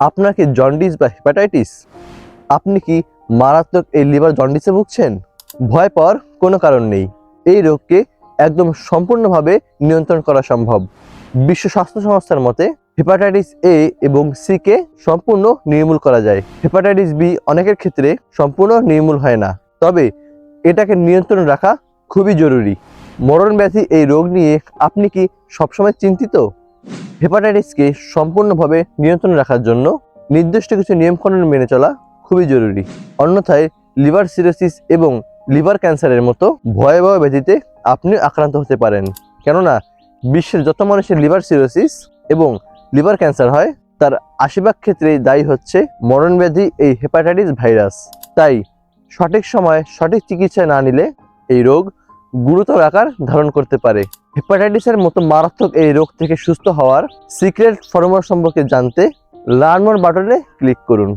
আপনার কি জন্ডিস বা হেপাটাইটিস আপনি কি মারাত্মক এই লিভার জন্ডিসে ভুগছেন? ভয় পাওয়ার কোনো কারণ নেই। এই রোগকে একদম সম্পূর্ণভাবে নিয়ন্ত্রণ করা সম্ভব। বিশ্ব স্বাস্থ্য সংস্থার মতে হেপাটাইটিস এ এবং সি কে সম্পূর্ণ নির্মূল করা যায়। হেপাটাইটিস বি অনেকের ক্ষেত্রে সম্পূর্ণ নির্মূল হয় না। তবে এটাকে নিয়ন্ত্রণ রাখা খুবই জরুরি। মরণ ব্যাধি এই রোগ নিয়ে আপনি কি সবসময় চিন্তিত? হেপাটাইটিসকে সম্পূর্ণভাবে নিয়ন্ত্রণ রাখার জন্য নির্দিষ্ট কিছু নিয়মকানুন মেনে চলা খুবই জরুরি। অন্যথায় লিভার সিরোসিস এবং লিভার ক্যান্সারের মতো ভয়াবহ ব্যাধিতে আপনি আক্রান্ত হতে পারেন। কেননা, বিশ্বের যত মানুষের লিভার সিরোসিস এবং লিভার ক্যান্সার হয়, তার আশিভাগ ক্ষেত্রেই দায়ী হচ্ছে মরণ ব্যাধি এই হেপাটাইটিস ভাইরাস। তাই সঠিক সময় সঠিক চিকিৎসা না নিলে এই রোগ গুরুতর আকার ধারণ করতে পারে। হেপাটাইটিসের মতো মারাত্মক এই রোগ থেকে সুস্থ হওয়ার সিক্রেট ফর্মুলা সম্পর্কে জানতে লার্ন মোর বাটনে ক্লিক করুন।